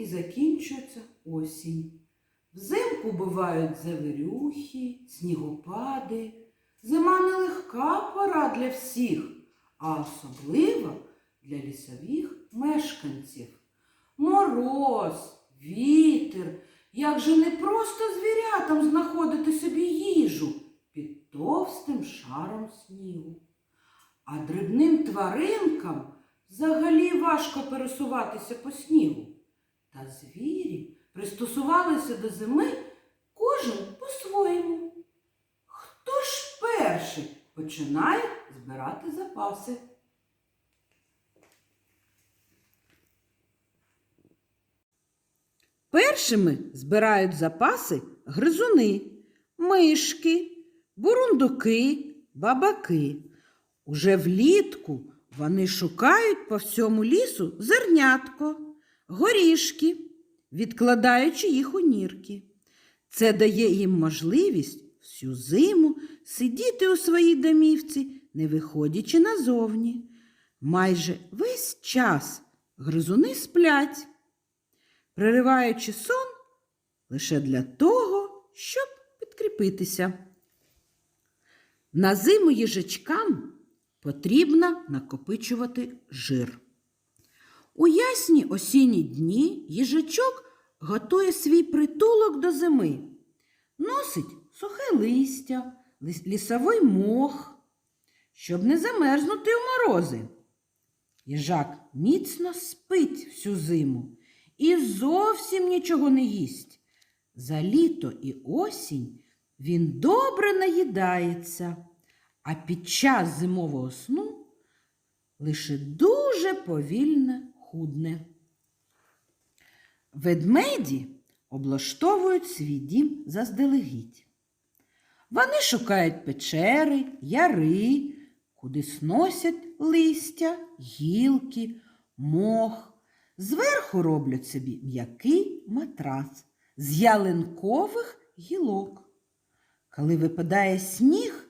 і закінчується осінь. Взимку бувають завірюхи, снігопади. Зима нелегка пора для всіх, а особливо для лісових мешканців. Мороз, вітер, як же не просто звірятам знаходити собі їжу під товстим шаром снігу. А дрібним тваринкам взагалі важко пересуватися по снігу. Та звірі пристосувалися до зими кожен по-своєму. Хто ж перший починає збирати запаси? Першими збирають запаси гризуни, мишки, бурундуки, бабаки. Уже влітку вони шукають по всьому лісу зернятко, горішки, відкладаючи їх у нірки. Це дає їм можливість всю зиму сидіти у своїй домівці, не виходячи назовні. Майже весь час гризуни сплять, пририваючи сон лише для того, щоб підкріпитися. На зиму їжачкам потрібно накопичувати жир. У ясні осінні дні їжачок готує свій притулок до зими, носить сухе листя, лісовий мох, щоб не замерзнути у морози. Їжак міцно спить всю зиму і зовсім нічого не їсть. За літо і осінь він добре наїдається, а під час зимового сну лише дуже повільне худне. Ведмеді облаштовують свій дім заздалегідь. Вони шукають печери, яри, куди сносять листя, гілки, мох. Зверху роблять собі м'який матрац з ялинкових гілок. Коли випадає сніг,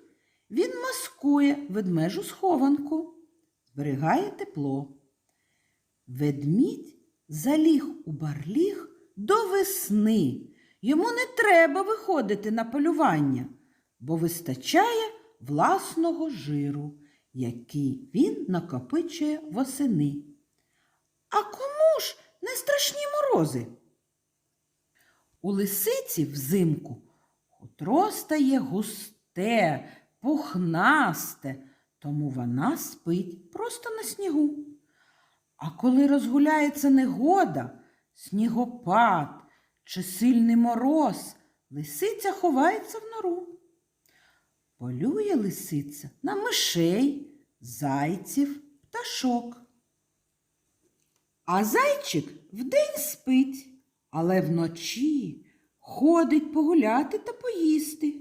він маскує ведмежу схованку, зберігає тепло. Ведмідь заліг у барліг до весни. Йому не треба виходити на полювання, бо вистачає власного жиру, який він накопичує восени. А кому ж не страшні морози? У лисиці взимку хутро стає густе, пухнасте, тому вона спить просто на снігу. А коли розгуляється негода, снігопад чи сильний мороз, лисиця ховається в нору. Полює лисиця на мишей, зайців, пташок. А зайчик вдень спить, але вночі ходить погуляти та поїсти.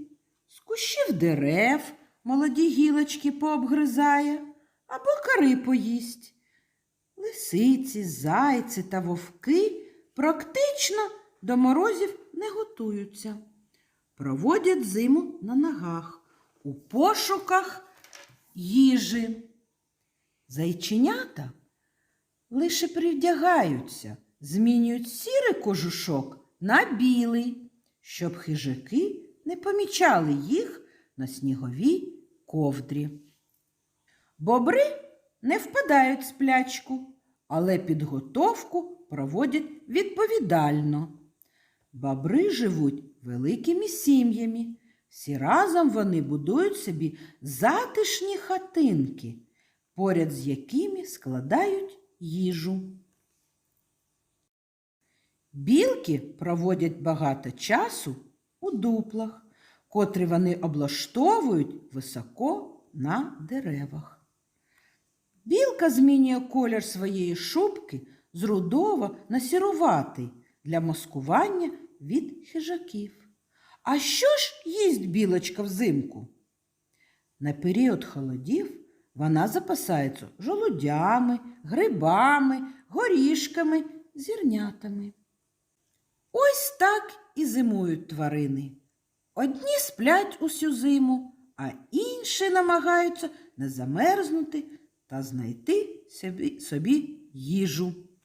З кущів дерев молоді гілочки пообгризає або кори поїсть. Лисиці, зайці та вовки практично до морозів не готуються. Проводять зиму на ногах у пошуках їжі. Зайченята лише привдягаються, змінюють сірий кожушок на білий, щоб хижаки не помічали їх на сніговій ковдрі. Бобри не впадають в сплячку, але підготовку проводять відповідально. Бобри живуть великими сім'ями. Всі разом вони будують собі затишні хатинки, поряд з якими складають їжу. Білки проводять багато часу у дуплах, котрі вони облаштовують високо на деревах. Білка змінює колір своєї шубки з рудого на сіруватий для маскування від хижаків. А що ж їсть білочка взимку? На період холодів вона запасається жолудями, грибами, горішками, зірнятами. Ось так і зимують тварини. Одні сплять усю зиму, а інші намагаються не замерзнути та знайти собі, собі їжу.